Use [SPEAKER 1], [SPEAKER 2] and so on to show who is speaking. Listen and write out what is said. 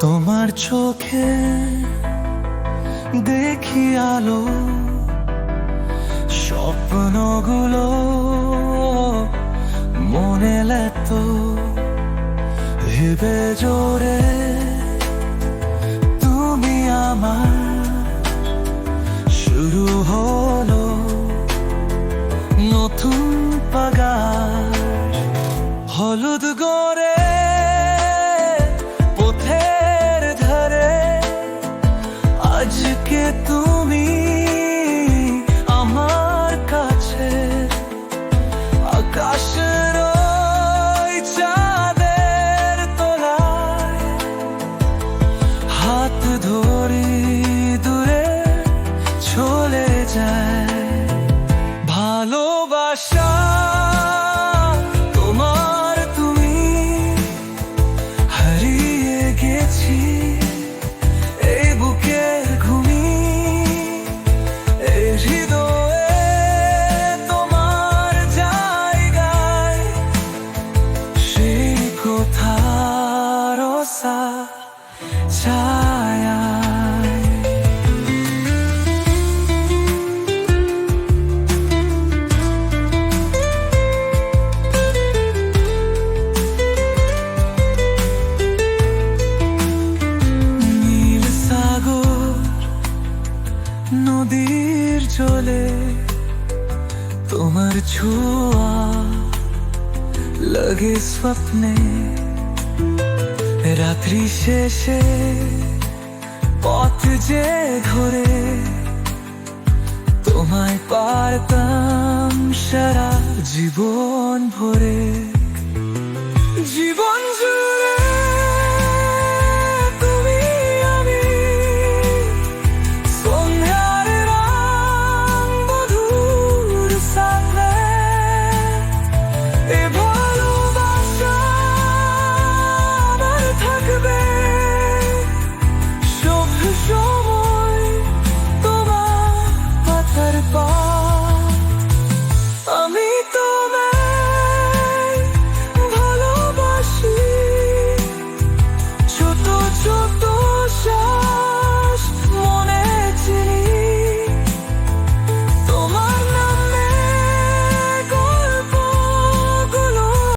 [SPEAKER 1] তোমার চোখে দেখি আলো স্বপ্নগুলো মনে লেতো হিবে জোরে আজকে তুমি আমার কাছে আকাশের চাঁদের তলায় হাত ধরি দূরে চলে যায়। জলে তোমার ছোঁয়া লাগে স্বপ্নে। রাত্রি শেষে পথ যে ধরে তোমায় পারতাম সারা জীবন ভরে। জীবন